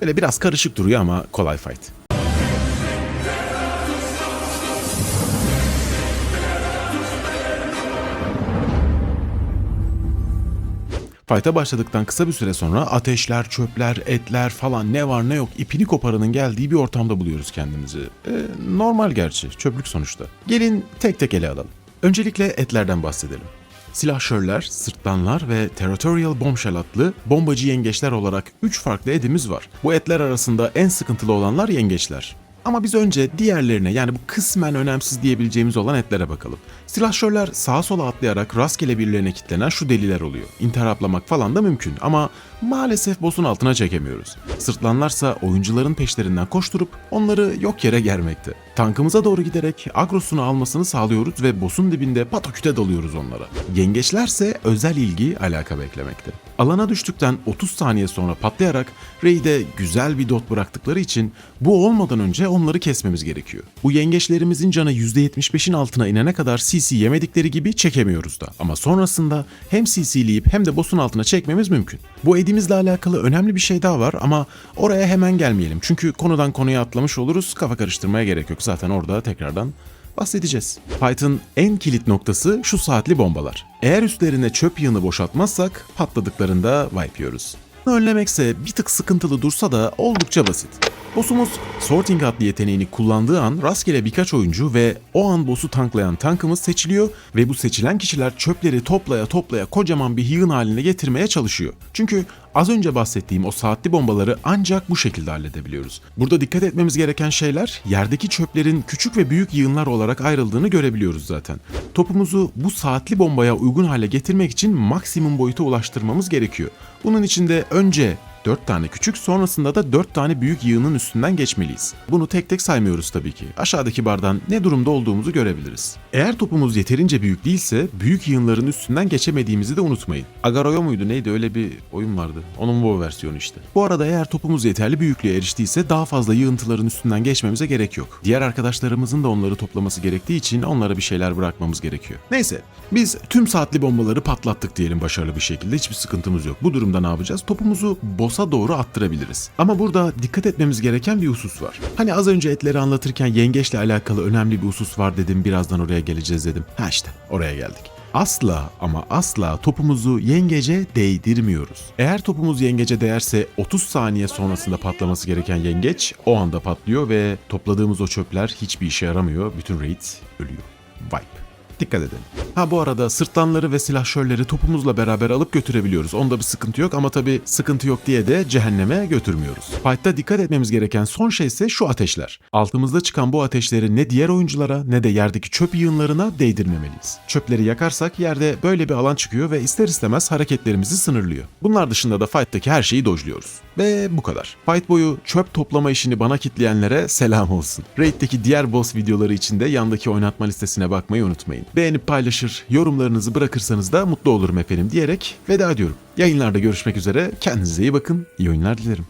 Böyle biraz karışık duruyor ama kolay fight. Fight'a başladıktan kısa bir süre sonra ateşler, çöpler, etler falan ne var ne yok ipini koparanın geldiği bir ortamda buluyoruz kendimizi. Ee, normal gerçi, çöplük sonuçta. Gelin tek tek ele alalım. Öncelikle etlerden bahsedelim. Silahşörler, sırtlanlar ve Territorial Bombshell adlı bombacı yengeçler olarak 3 farklı edimiz var. Bu etler arasında en sıkıntılı olanlar yengeçler. Ama biz önce diğerlerine yani bu kısmen önemsiz diyebileceğimiz olan etlere bakalım. Silahşörler sağa sola atlayarak rastgele birilerine kilitlenen şu deliler oluyor. İntiharaplamak falan da mümkün ama maalesef boss'un altına çekemiyoruz. Sırtlanlarsa oyuncuların peşlerinden koşturup onları yok yere germekte. Tankımıza doğru giderek agrosunu almasını sağlıyoruz ve boss'un dibinde pataküte dalıyoruz onlara. Yengeçlerse özel ilgi alaka beklemekte. Alana düştükten 30 saniye sonra patlayarak Raid'e güzel bir dot bıraktıkları için bu olmadan önce onları kesmemiz gerekiyor. Bu yengeçlerimizin canı %75'in altına inene kadar CC yemedikleri gibi çekemiyoruz da. Ama sonrasında hem CC'leyip hem de boss'un altına çekmemiz mümkün. Bu edimizle alakalı önemli bir şey daha var ama oraya hemen gelmeyelim. Çünkü konudan konuya atlamış oluruz. Kafa karıştırmaya gerek yok. Zaten orada tekrardan bahsedeceğiz. Fight'ın en kilit noktası şu saatli bombalar. Eğer üstlerine çöp yığını boşaltmazsak patladıklarında wipe yiyoruz. Önlemekse bir tık sıkıntılı dursa da oldukça basit. Boss'umuz Sorting adlı yeteneğini kullandığı an rastgele birkaç oyuncu ve o an boss'u tanklayan tankımız seçiliyor ve bu seçilen kişiler çöpleri toplaya toplaya kocaman bir yığın haline getirmeye çalışıyor. Çünkü az önce bahsettiğim o saatli bombaları ancak bu şekilde halledebiliyoruz. Burada dikkat etmemiz gereken şeyler yerdeki çöplerin küçük ve büyük yığınlar olarak ayrıldığını görebiliyoruz zaten. Topumuzu bu saatli bombaya uygun hale getirmek için maksimum boyuta ulaştırmamız gerekiyor. Bunun için de önce 4 tane küçük sonrasında da 4 tane büyük yığının üstünden geçmeliyiz. Bunu tek tek saymıyoruz tabii ki. Aşağıdaki bardan ne durumda olduğumuzu görebiliriz. Eğer topumuz yeterince büyük değilse büyük yığınların üstünden geçemediğimizi de unutmayın. Agaroyo muydu neydi öyle bir oyun vardı. Onun WoW versiyonu işte. Bu arada eğer topumuz yeterli büyüklüğe eriştiyse daha fazla yığıntıların üstünden geçmemize gerek yok. Diğer arkadaşlarımızın da onları toplaması gerektiği için onlara bir şeyler bırakmamız gerekiyor. Neyse biz tüm saatli bombaları patlattık diyelim başarılı bir şekilde hiçbir sıkıntımız yok. Bu durumda ne yapacağız? Topumuzu boss'a doğru attırabiliriz. Ama burada dikkat etmemiz gereken bir husus var. Hani az önce etleri anlatırken yengeçle alakalı önemli bir husus var dedim birazdan oraya geleceğiz dedim. Ha işte oraya geldik. Asla ama asla topumuzu yengece değdirmiyoruz. Eğer topumuz yengece değerse 30 saniye sonrasında patlaması gereken yengeç o anda patlıyor ve topladığımız o çöpler hiçbir işe yaramıyor. Bütün raid ölüyor. Wipe. Dikkat edelim. Ha bu arada sırtlanları ve silahşörleri topumuzla beraber alıp götürebiliyoruz. Onda bir sıkıntı yok ama tabi sıkıntı yok diye de cehenneme götürmüyoruz. Fight'ta dikkat etmemiz gereken son şey ise şu ateşler. Altımızda çıkan bu ateşleri ne diğer oyunculara ne de yerdeki çöp yığınlarına değdirmemeliyiz. Çöpleri yakarsak yerde böyle bir alan çıkıyor ve ister istemez hareketlerimizi sınırlıyor. Bunlar dışında da fight'taki her şeyi dojluyoruz. Ve bu kadar. Fight boyu çöp toplama işini bana kitleyenlere selam olsun. Raid'deki diğer boss videoları için de yandaki oynatma listesine bakmayı unutmayın. Beğenip paylaşır, yorumlarınızı bırakırsanız da mutlu olurum efendim diyerek veda ediyorum. Yayınlarda görüşmek üzere. Kendinize iyi bakın. İyi oyunlar dilerim.